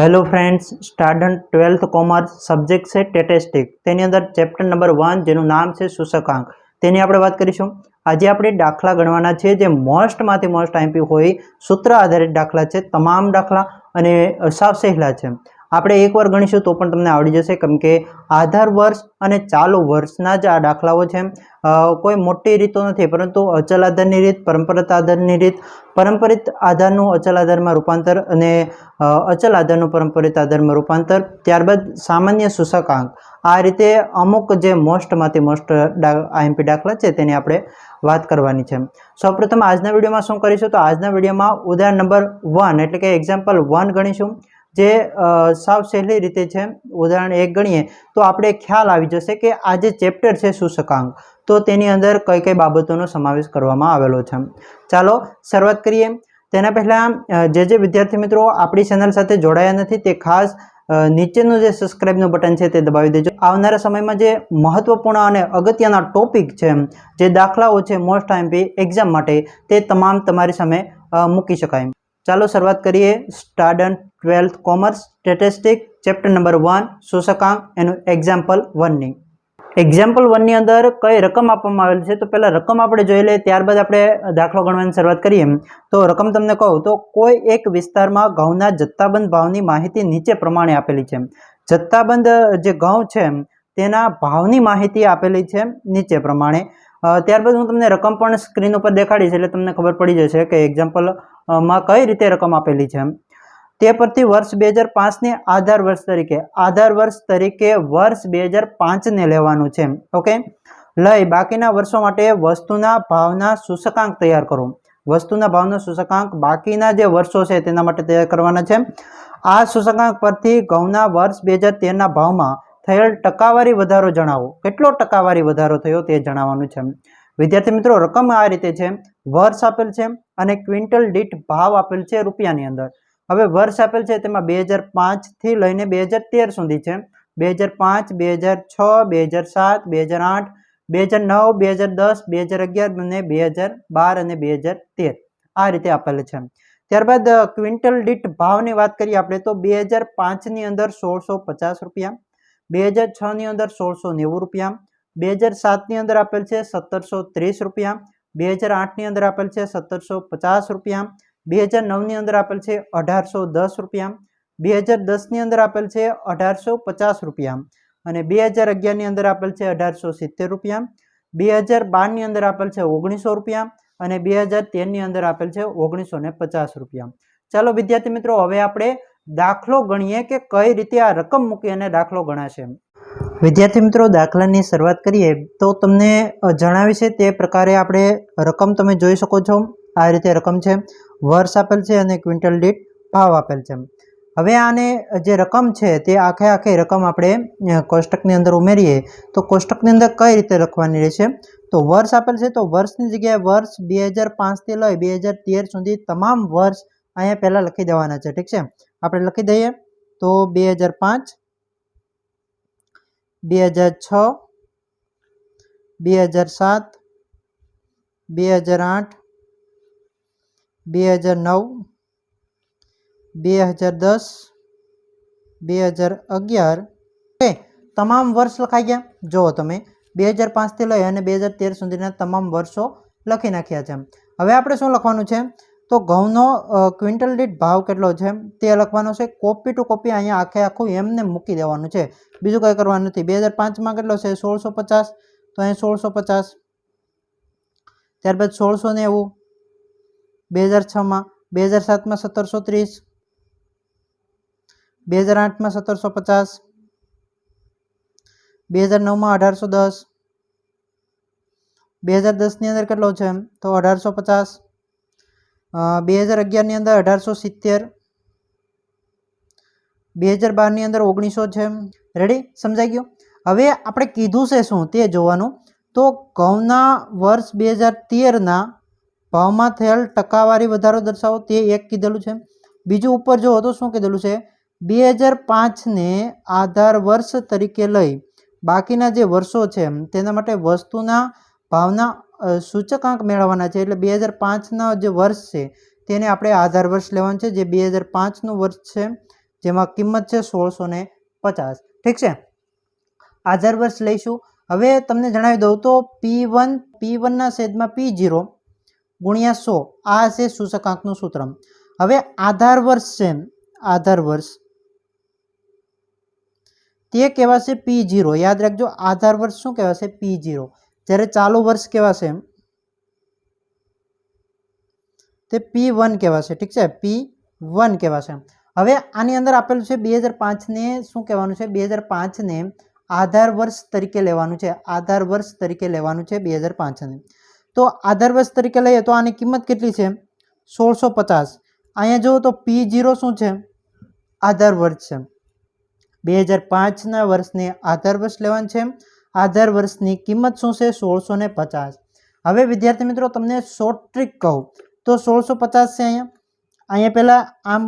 Hello friends standard twelfth commerce subject છે statistic તેની અંદર ચેપ્ટર નંબર વન જેનું નામ છે સૂચકાંક તેની આપણે વાત કરીશું. આજે આપણે દાખલા ગણવાના છે, જે મોસ્ટમાંથી મોસ્ટ આઈમ્પી હોય, સૂત્ર આધારિત દાખલા છે, તમામ દાખલા અને સાવ સહેલા છે. આપણે એકવાર ગણીશું તો પણ તમને આવડી જશે, કેમ કે આધાર વર્ષ અને ચાલુ વર્ષના જ આ દાખલાઓ છે. કોઈ મોટી રીતો નથી, પરંતુ અચલ આધારની રીત, પરંપરાગત આધારની રીત, પરંપરિત આધારનું અચલ આધારમાં રૂપાંતર અને અચલ આધારનું પરંપરિત આધારમાં રૂપાંતર. ત્યારબાદ સામાન્ય સૂચકાંક આ રીતે અમુક જે મોસ્ટમાંથી મોસ્ટ આઈએમપી દાખલા છે તેની આપણે વાત કરવાની છે. સૌપ્રથમ આજના વિડીયોમાં શું કરીશું તો આજના વિડીયોમાં ઉદાહરણ નંબર વન, એટલે કે એક્ઝામ્પલ વન ગણીશું. જે સાવ સહેલી રીતે છે, ઉદાહરણ એક ગણીએ, તો આપણે ખ્યાલ આવી જશે કે આ જે ચેપ્ટર છે સૂચકાંક તો તેની અંદર કઈ કઈ બાબતોનો સમાવેશ કરવામાં આવેલો છે. ચાલો શરૂઆત કરીએ. તેના પહેલાં જે જે વિદ્યાર્થી મિત્રો આપણી ચેનલ સાથે જોડાયા નથી, તે ખાસ નીચેનું જે સબસ્ક્રાઇબનું બટન છે તે દબાવી દેજો. આવનારા સમયમાં જે મહત્વપૂર્ણ અને અગત્યના ટોપિક છે, જે દાખલાઓ છે મોસ્ટ આઈમ્પી એક્ઝામ માટે, તે તમામ તમારી સામે મૂકી શકાય. ચાલો શરૂઆત કરીએ. Standard twelfth commerce statistic chapter number one સૂચકાંક એનું એક્ઝામ્પલ વનની એક્ઝામ્પલ વનની અંદર કઈ રકમ આપવામાં આવેલ છે? તો પહેલાં રકમ આપણે જોઈ લઈએ, ત્યારબાદ આપણે દાખલો ગણવાની શરૂઆત કરીએ તો રકમ તમને કહું, તો કોઈ એક વિસ્તારમાં ઘઉંના જથ્થાબંધ ભાવની માહિતી નીચે પ્રમાણે આપેલી છે જથ્થાબંધ, જે ઘઉં છે તેના ભાવની માહિતી આપેલી છે નીચે પ્રમાણે. ત્યારબાદ હું તમને રકમ પણ સ્ક્રીન ઉપર દેખાડીશ, એટલે તમને ખબર પડી જશે કે એક્ઝામ્પલમાં કઈ રીતે રકમ આપેલી છે તે પરથી વર્ષ બે હજાર પાંચને આધાર વર્ષ તરીકે, આધાર વર્ષ તરીકે વર્ષ બે હજાર પાંચને લેવાનું છે. ઓકે? લઈ, બાકીના વર્ષો માટે વસ્તુના ભાવના સૂચકાંક તૈયાર કરો. વસ્તુના ભાવના સૂચકાંક બાકીના જે વર્ષો છે તેના માટે તૈયાર કરવાના છે. આ સૂચકાંક પરથી ઘઉંના વર્ષ બે હજાર તેરના ભાવમાં થયેલ ટકાવારી વધારો જણાવો. કેટલો ટકાવારી વધારો થયો તે જણાવવાનું છે. વિદ્યાર્થી મિત્રો, રકમ આ રીતે છે. વર્ષ આપેલ છે અને ક્વિન્ટલ દીઠ ભાવ આપેલ છે રૂપિયાની અંદર. હવે વર્ષ આપેલ છે તેમાં બે હજાર પાંચથી લઈને બે હજાર તેર સુધી છે બે હજાર પાંચ બે હજાર છ બે હજાર સાત બે હજાર આઠ બે હજાર નવ બે હજાર દસ બે હજાર અગિયાર અને બે હજાર બાર અને બે હજાર તેર આ રીતે આપેલ છે ત્યારબાદ ક્વિન્ટલ દીઠ ભાવની વાત કરીએ આપણે તો બે હજાર પાંચની અંદર સોળસો પચાસ રૂપિયા બે હજાર છની અંદર સોળસો નેવું રૂપિયા બે હજાર સાતની અંદર આપેલ છે સત્તરસો ત્રીસ રૂપિયા બે હજાર આઠની અંદર આપેલ છે સત્તરસો પચાસ રૂપિયા બે હજાર નવની અંદર આપેલ છે અઢારસો દસ રૂપિયા. બે હજાર દસની અંદર આપેલ છે અઢારસો પચાસ રૂપિયા. અને બે હજાર અગિયારની અંદર આપેલ છે અઢારસો સિત્તેર રૂપિયા. બે હજાર બારની અંદર આપેલ છે ઓગણીસો રૂપિયા. અને બે હજાર તેરની અંદર આપેલ છે ઓગણીસો ને પચાસ રૂપિયા. ચાલો વિદ્યાર્થી મિત્રો, હવે આપણે દાખલો ગણીએ કે કઈ રીતે આ રકમ મૂકી અને દાખલો ગણાશે. વિદ્યાર્થી મિત્રો, દાખલાની શરૂઆત કરીએ તો તમને જણાવી છે તે પ્રકારે આપણે રકમ તમે જોઈ શકો છો. આ રીતે રકમ છે. વર્ષ આપેલ છે અને ક્વિન્ટલ દીઠ ભાવ આપેલ છે. હવે આને જે રકમ છે તે આખે આખી રકમ આપણે કોષ્ટકની અંદર ઉમેરીએ તો કોષ્ટકની અંદર કઈ રીતે લખવાની રહેશે? તો વર્ષ આપેલ છે તો વર્ષની જગ્યાએ વર્ષ બે હજાર પાંચથી લઈ બે હજાર તેર સુધી તમામ વર્ષ અહીંયા પહેલાં લખી દેવાના છે. ઠીક છે? આપણે લખી દઈએ તો બે હજાર પાંચ, બે હજાર છ, બે હજાર સાત, બે હજાર આઠ બે હજાર નવ, બે હજાર દસ, બે હજાર અગિયાર. ઓકે તમામ વર્ષ લખાઈ ગયા? જુઓ તમે, બે હજાર પાંચથી લઈ અને બે હજાર તેર સુધીના તમામ વર્ષો લખી નાખ્યા છે હવે આપણે શું લખવાનું છે? તો ઘઉંનો ક્વિન્ટલ દીઠ ભાવ કેટલો છે? તે લખવાનો છે, કોપી ટુ કોપી અહીંયા આખે આખું એમને મૂકી દેવાનું છે. બીજું કંઈ કરવાનું નથી. બે હજાર પાંચમાં કેટલો છે? સોળસો પચાસ. તો અહીં સોળસો પચાસ. ત્યારબાદ સોળસો નેવું બે હજાર છમાં બે હજાર સાતમાં સત્તરસો ત્રીસ બે હજાર આઠમાં સત્તરસો પચાસ બે હજાર નવમાં અઢારસો દસ બે હજાર દસની અંદર કેટલો છે તો અઢારસો પચાસ બે હજાર અગિયારની અંદર અઢારસો સિત્તેર બે હજાર બારની અંદર ઓગણીસો છે રેડી સમજાઈ ગયું? હવે આપણે કીધું છે શું તે જોવાનું? તો ઘઉંના વર્ષ બે હજાર તેરના ભાવમાં થયેલ ટકાવારી વધારો દર્શાવો તે એક કીધેલું છે. બીજું ઉપર જો તો શું કીધેલું છે? બે હજાર પાંચને આધાર વર્ષ તરીકે લઈ બાકીના જે વર્ષો છે તેના માટે વસ્તુના ભાવના સૂચકાંક મેળવવાના છે. એટલે બે હજાર પાંચના જે વર્ષ છે તેને આપણે આધાર વર્ષ લેવાનું છે. જે બે હજાર પાંચનું વર્ષ છે જેમાં કિંમત છે સોળસો ને પચાસ. ઠીક છે? આધાર વર્ષ લઈશું. હવે તમને જણાવી દઉં તો પી વન પી વનના સેદમાં પી જીરો ગુણ્યા સો. આ છે સૂચકાંકનું સૂત્ર હવે આધાર વર્ષ છે આધાર વર્ષ. તે કહેવાશે પી જીરો યાદ રાખજો, આધાર વર્ષ શું કહેવાશે? પી જીરો જ્યારે ચાલુ વર્ષ કહેવાશે તે પી વન કહેવાશે, ઠીક છે? પી વન કહેવાશે હવે આની અંદર આપેલું છે બે હજાર પાંચને શું કહેવાનું છે? બે હજાર પાંચને આધાર વર્ષ તરીકે લેવાનું છે. આધાર વર્ષ તરીકે લેવાનું છે બે હજાર પાંચને તો આધાર વર્ષ તરીકે લઈએ તો આની કિંમત કેટલી છે? સોળસો પચાસ. અહીંયા જુઓ તો પી જીરો શું છે? આધાર વર્ષ છે. બે હજાર પાંચના વર્ષને આધાર વર્ષ લેવાનું છે. આધાર વર્ષની કિંમત શું છે? સોળસો ને પચાસ. હવે વિદ્યાર્થી મિત્રો, તમને શોર્ટ ટ્રીક કહું. તો સોળસો પચાસ છે અહીંયા. અહીંયા પહેલાં આમ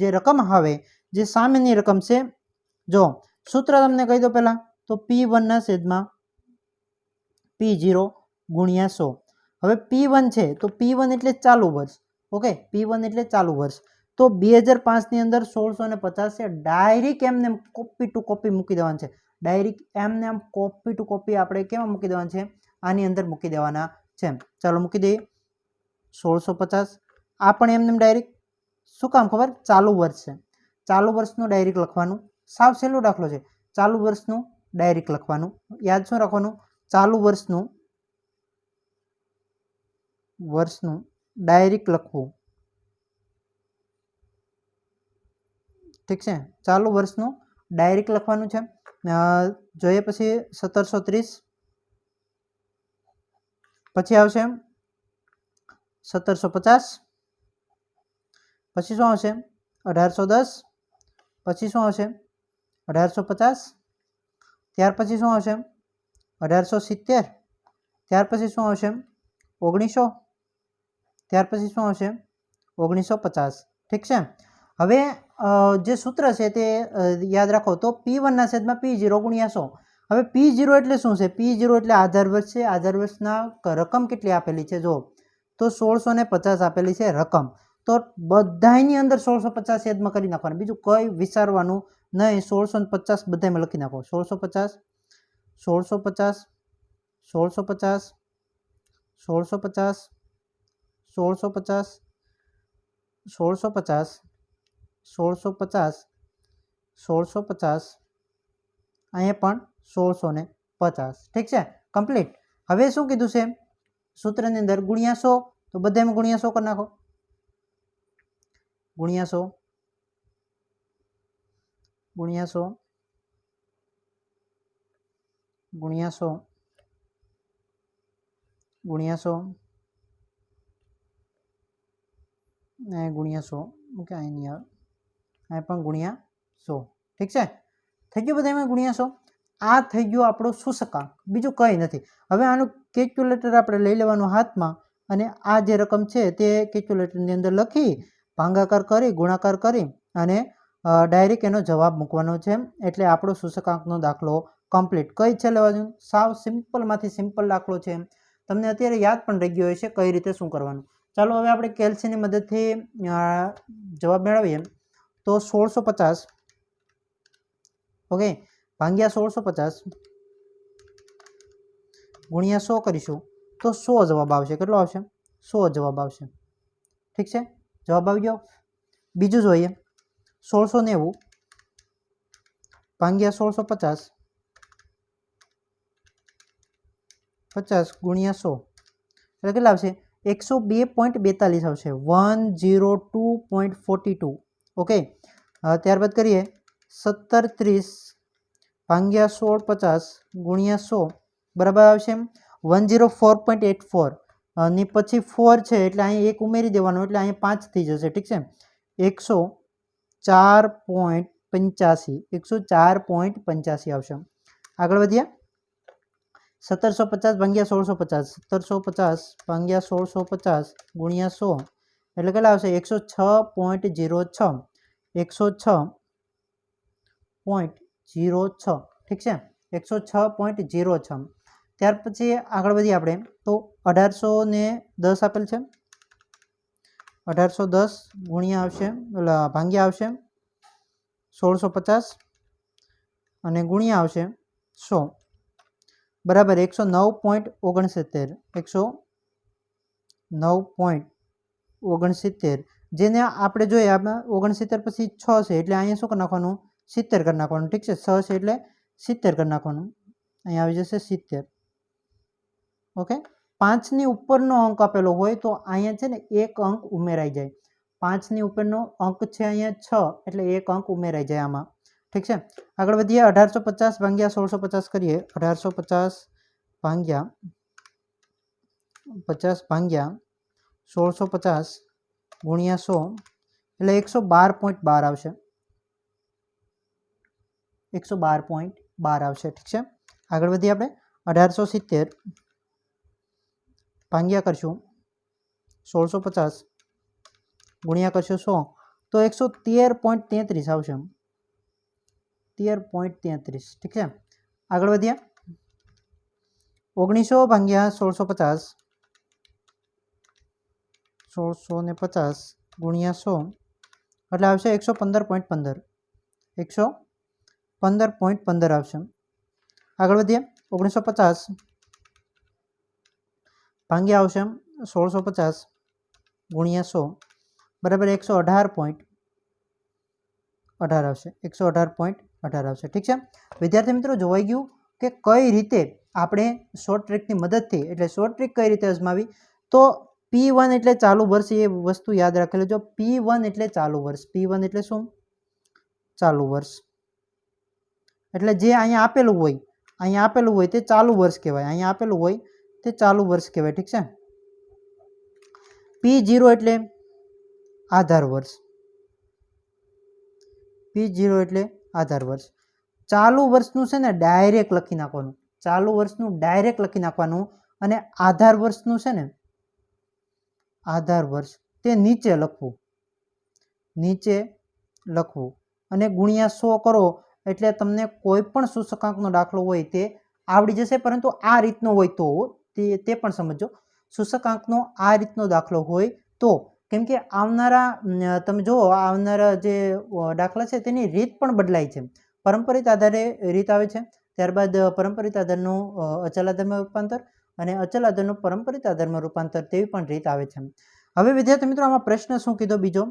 જે રકમ આવે, જે સામેની રકમ છે, જો, સૂત્ર તમને કહી દો પહેલાં. તો પી વનના છેદમાં પી જીરો ગુણ્યા સો. હવે પી વન છે, તો પી વન એટલે ચાલુ વર્ષ. ઓકે પી વન એટલે ચાલુ વર્ષ. તો બે હજાર પાંચની અંદર સોળસો ને પચાસ છે ડાયરેક્ટ એમને કોપી ટુ કોપી મૂકી દેવાનું છે. ડાયરેક્ટ એમને આમ કોપી ટુ કોપી આપણે કેમાં મૂકી દેવાનું છે? આની અંદર મૂકી દેવાના છે ચાલો મૂકી દઈએ. સોળસો પચાસ. આ પણ એમને ડાયરેક્ટ શું કામ ખબર? ચાલુ વર્ષ છે. ચાલુ વર્ષનું ડાયરેક્ટ લખવાનું. સાવ સહેલો દાખલો છે. ચાલુ વર્ષનું ડાયરેક્ટ લખવાનું. યાદ શું રાખવાનું? ચાલુ વર્ષનું વર્ષનું ડાયરીક લખવું. ઠીક છે? ચાલુ વર્ષનું ડાયરીક લખવાનું છે. જોઈએ પછી સત્તરસો ત્રીસ. પછી આવશે સત્તરસો પચાસ. પછી શું આવશે? અઢારસો દસ. પછી શું આવશે? અઢારસો પચાસ. ત્યાર પછી શું આવશે? અઢારસો સિત્તેર. ત્યાર પછી શું આવશે? ઓગણીસો. ત્યાર પછી શું આવશે? ઓગણીસો પચાસ ઠીક છે? હવે જે સૂત્ર છે તે યાદ રાખો તો પી વનના છેદમાં પી જીરો ગુણ્યા સો. હવે પી જીરો એટલે શું છે? પી જીરો એટલે આધાર વર્ષ છે. આધાર વર્ષના રકમ કેટલી આપેલી છે? જો તો સોળસો ને પચાસ આપેલી છે રકમ. તો બધાની અંદર સોળસો પચાસ છેદમાં કરી નાખવાનું. બીજું કંઈ વિચારવાનું નહીં. સોળસો ને પચાસ બધામાં લખી નાખો. સોળસો પચાસ સોળસો પચાસ સોળસો પચાસ સોળસો પચાસ સોળસો પચાસ સોળસો પચાસ સોળસો પચાસ સોળસો પચાસ અહીંયા પણ સોળસો ને પચાસ ઠીક છે કમ્પ્લીટ હવે શું કીધું છે સૂત્રની અંદર ગુણ્યા સો તો બધામાં ગુણ્યા સો કરી નાખો ગુણ્યા સો ગુણ્યા સો ગુણ્યા સો ગુણ્યા સો ને ગુણ્યા સો. ઓકે અહીં નહીં આવે. અહીં પણ ગુણ્યા સો. ઠીક છે? થઈ ગયું બધા એમાં ગુણ્યા સો? આ થઈ ગયો આપણો સૂચકાંક બીજું કંઈ નથી. હવે આનું કેલ્ક્યુલેટર આપણે લઈ લેવાનું હાથમાં અને આ જે રકમ છે તે કેલ્ક્યુલેટરની અંદર લખી ભાંગાકાર કરી, ગુણાકાર કરી અને ડાયરેક્ટ એનો જવાબ મૂકવાનો છે. એટલે આપણો સૂચકાંકનો દાખલો કમ્પ્લીટ કઈ છે લેવાનું? સાવ સિમ્પલમાંથી સિમ્પલ દાખલો છે. તમને અત્યારે યાદ પણ રહી ગયો હશે કઈ રીતે શું કરવાનું. ચાલો હવે આપણે કેલ્સીની મદદથી જવાબ મેળવીએ. તો સોળસો પચાસ. ઓકે, ભાંગ્યા સોળસો પચાસ ગુણ્યા સો કરીશું. તો સો જવાબ આવશે. કેટલો આવશે? સો જવાબ આવશે. ઠીક છે? જવાબ આવી ગયો. બીજું જોઈએ. સોળસો નેવું ભાંગ્યા સોળસો પચાસ પચાસ ગુણ્યા સો. એટલે કેટલા આવશે? એકસો બે પોઈન્ટ બેતાલીસ આવશે. One zero two point forty two. Okay? ત્યારબાદ કરીએ. સત્તર ત્રીસ ભાંગ્યા સોળ પચાસ ગુણ્યા સો. બરાબર આવશે one zero four point eight four. અને પછી ફોર છે, એટલે અહીં એક ઉમેરી દેવાનું, એટલે અહીં પાંચ થઈ જશે. ઠીક છે? એકસો ચાર પોઈન્ટ પંચ્યાસી. એકસો ચાર પોઈન્ટ પંચ્યાસી આવશે આગળ વધ્યા સત્તરસો પચાસ ભાંગ્યા સોળસો પચાસ. સત્તરસો પચાસ ભાંગ્યા સોળસો પચાસ ગુણ્યા સો. એટલે કેટલા આવશે? એકસો છ પોઈન્ટ જીરો છ. એકસો છ પોઈન્ટ જીરો છ. ઠીક છે? એકસો છ પોઈન્ટ જીરો છ. ત્યાર પછી આગળ વધીએ આપણે. તો અઢારસો ને દસ આપેલ છે. અઢારસો દસ ગુણ્યા આવશે. ભાંગ્યા આવશે સોળસો પચાસ અને ગુણ્યા આવશે સો. બરાબર એકસો નવ પોઈન્ટ ઓગણસિત્તેર, એકસો નવ પોઈન્ટ ઓગણસિત્તેર. જેને આપણે જોઈએ આમાં ઓગણસિત્તેર પછી છ છે, એટલે અહીંયા શું કરી નાખવાનું? સિત્તેર કરી નાખવાનું, ઠીક છે? છ છે, એટલે સિત્તેર કરી નાખવાનું. અહીંયા આવી જશે સિત્તેર. ઓકે? પાંચની ઉપરનો અંક આપેલો હોય તો અહીંયા છે ને એક અંક ઉમેરાઈ જાય. પાંચની ઉપરનો અંક છે અહીંયા છ, એટલે એક અંક ઉમેરાઈ જાય આમાં. ઠીક છે? આગળ વધીએ, અઢારસો પચાસ ભાંગ્યા સોળસો પચાસ કરીએ. અઢારસો પચાસ ભાંગ્યા પચાસ ભાંગ્યા સોળસો પચાસ ગુણ્યા સો એટલે એકસો બાર પોઈન્ટ બાર આવશે. એકસો બાર પોઈન્ટ બાર આવશે, ઠીક છે? આગળ વધીએ આપણે. અઢારસો સિત્તેર ભાંગ્યા કરશું સોળસો પચાસ ગુણ્યા કરશું સો. તો એકસો તેર પોઈન્ટ તેત્રીસ આવશે. તેર પોઈન્ટ તેત્રીસ ઠીક છે આગળ વધ્યા ઓગણીસો ભાંગ્યા સોળસો પચાસ સોળસો ને પચાસ ગુણ્યા સો એટલે આવશે એકસો પંદર પોઈન્ટ પંદર એકસો પંદર પોઈન્ટ પંદર આવશે આગળ વધીએ ઓગણીસો પચાસ ભાંગ્યા આવશે સોળસો પચાસ ગુણ્યા સો બરાબર એકસો અઢાર પોઈન્ટ અઢાર આવશે એકસો અઢાર પોઈન્ટ અઢાર આવશે. ઠીક છે? વિદ્યાર્થી મિત્રો, જોવાઈ ગયું કે કઈ રીતે આપણે શોર્ટ ટ્રીકની મદદથી, એટલે શોર્ટ ટ્રીક કઈ રીતે અજમાવી? તો પી વન એટલે ચાલુ વર્ષ, એ વસ્તુ યાદ રાખી લેજો પી વન એટલે ચાલુ વર્ષ પી વન એટલે શું? ચાલુ વર્ષ. એટલે જે અહીંયા આપેલું હોય, અહીંયા આપેલું હોય તે ચાલુ વર્ષ કહેવાય. અહીંયા આપેલું હોય તે ચાલુ વર્ષ કહેવાય. ઠીક છે? પી જીરો એટલે આધાર વર્ષ. પી જીરો એટલે આધાર વર્ષ. ચાલુ વર્ષનું છે ને ડાયરેક્ટ લખી નાખવાનું. ચાલુ વર્ષનું ડાયરેક્ટ લખી નાખવાનું અને આધાર વર્ષનું છે ને આધાર વર્ષ તે નીચે લખવું. નીચે લખવું. અને ગુણ્યા સો કરો એટલે તમને કોઈ પણ સૂચકાંકનો દાખલો હોય તે આવડી જશે, પરંતુ આ રીતનો હોય તો તે તે પણ સમજો સૂચકાંકનો આ રીતનો દાખલો હોય તો કેમ કે આવનારા તમે જુઓ, આવનારા જે દાખલા છે તેની રીત પણ બદલાય છે. પરંપરિત આધારે રીત આવે છે. ત્યારબાદ પરંપરિત આધારનું અચલ આધારમાં રૂપાંતર અને અચલ આધારનું પરંપરિત આધારમાં રૂપાંતર તેવી પણ રીત આવે છે. હવે વિદ્યાર્થી મિત્રો, આમાં પ્રશ્ન શું કીધો બીજો?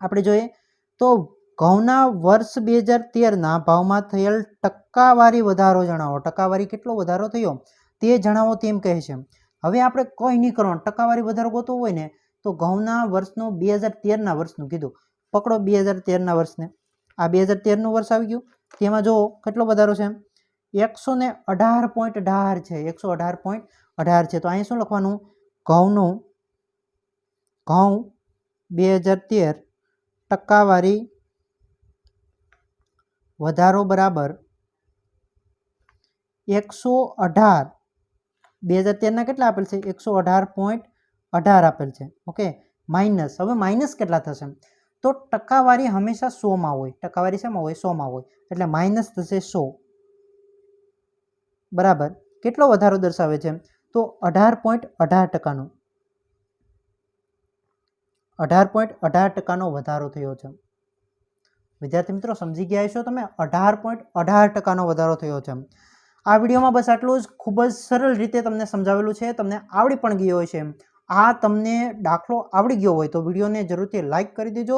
આપણે જોઈએ. તો ઘઉંના વર્ષ બે હજાર તેરના ભાવમાં થયેલ ટકાવારી વધારો જણાવો. ટકાવારી કેટલો વધારો થયો? તે જણાવો તેમ કહે છે. હવે આપણે કોઈ નહીં કરવાનું. ટકાવારી વધારો ગોતવો હોય ને તો ઘઉંના વર્ષનું બે હજાર તેરના વર્ષનું કીધું. પકડો બે હજાર તેરના વર્ષને. આ બે હજાર તેરનું વર્ષ આવી ગયું. તેમાં જો કેટલો વધારો છે એકસો ને અઢાર પોઈન્ટ અઢાર છે. એકસો અઢાર પોઈન્ટ અઢાર છે. તો અહીં શું લખવાનું? ઘઉંનું ઘઉં બે હજાર તેર ટકાવારી વધારો બરાબર એકસો અઢાર. બે હજાર તેરના કેટલા આપેલ છે? એકસો અઢાર પોઈન્ટ અઢાર આપેલ છે. ઓકે? માઇનસ હવે માઇનસ કેટલા થશે? તો ટકાવારી હંમેશા સોમાં હોય. ટકાવારી શેમાં હોય? સોમાં હોય. એટલે માઇનસ થશે સો. બરાબર? કેટલો વધારો દર્શાવે છે? તો અઢાર પોઈન્ટ અઢાર ટકાનો. અઢાર પોઈન્ટ અઢાર ટકાનો વધારો થયો છે. વિદ્યાર્થી મિત્રો, સમજી ગયા છો તમે? અઢાર પોઈન્ટ અઢાર ટકાનો વધારો થયો છે. આ વિડીયોમાં બસ આટલું જ. ખૂબ જ સરળ રીતે તમને સમજાવેલું છે. તમને આવડી પણ ગયો હોય છે. આ તમને દાખલો આવડી ગયો હોય તો વિડીયોને જરૂરથી લાઈક કરી દેજો.